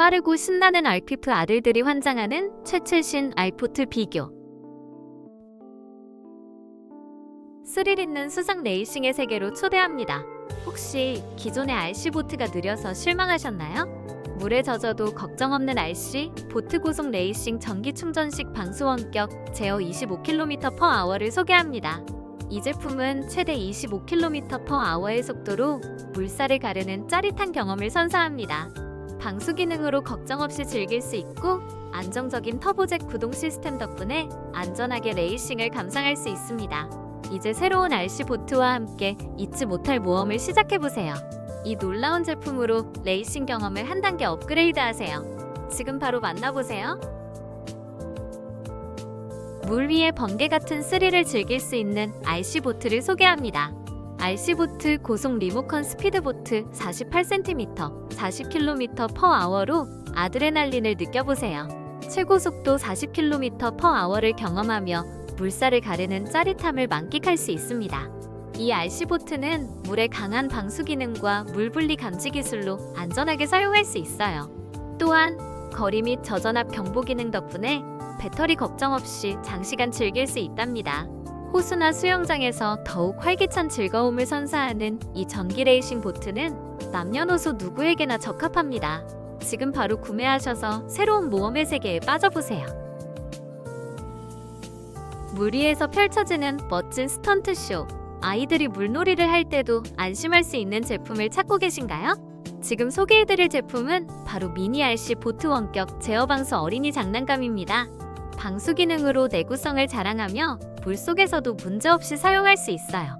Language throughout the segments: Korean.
빠르고 신나는 알피프 아들들이 환장하는 최최신 알포트 비교. 스릴 있는 수상 레이싱의 세계로 초대합니다. 혹시 기존의 RC 보트가 느려서 실망하셨나요? 물에 젖어도 걱정 없는 RC 보트 고속 레이싱 전기 충전식 방수 원격 제어 25km/h를 소개합니다. 이 제품은 최대 25km/h의 속도로 물살을 가르는 짜릿한 경험을 선사합니다. 방수 기능으로 걱정 없이 즐길 수 있고 안정적인 터보젯 구동 시스템 덕분에 안전하게 레이싱을 감상할 수 있습니다. 이제 새로운 RC 보트와 함께 잊지 못할 모험을 시작해 보세요. 이 놀라운 제품으로 레이싱 경험을 한 단계 업그레이드 하세요. 지금 바로 만나보세요. 물 위의 번개 같은 스릴을 즐길 수 있는 RC 보트를 소개합니다. RC 보트 고속 리모컨 스피드보트 48cm, 40km/h로 아드레날린을 느껴보세요. 최고 속도 40km/h를 경험하며 물살을 가르는 짜릿함을 만끽할 수 있습니다. 이 RC 보트는 물의 강한 방수 기능과 물 분리 감지 기술로 안전하게 사용할 수 있어요. 또한 거리 및 저전압 경보 기능 덕분에 배터리 걱정 없이 장시간 즐길 수 있답니다. 호수나 수영장에서 더욱 활기찬 즐거움을 선사하는 이 전기 레이싱 보트는 남녀노소 누구에게나 적합합니다. 지금 바로 구매하셔서 새로운 모험의 세계에 빠져보세요. 물 위에서 펼쳐지는 멋진 스턴트 쇼. 아이들이 물놀이를 할 때도 안심할 수 있는 제품을 찾고 계신가요? 지금 소개해드릴 제품은 바로 미니 RC 보트 원격 제어 방수 어린이 장난감입니다. 방수 기능으로 내구성을 자랑하며 물 속에서도 문제없이 사용할 수 있어요.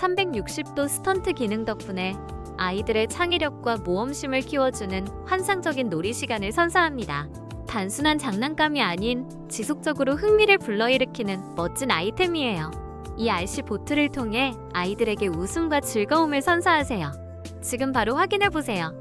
360도 스턴트 기능 덕분에 아이들의 창의력과 모험심을 키워주는 환상적인 놀이 시간을 선사합니다. 단순한 장난감이 아닌 지속적으로 흥미를 불러일으키는 멋진 아이템이에요. 이 RC 보트를 통해 아이들에게 웃음과 즐거움을 선사하세요. 지금 바로 확인해 보세요.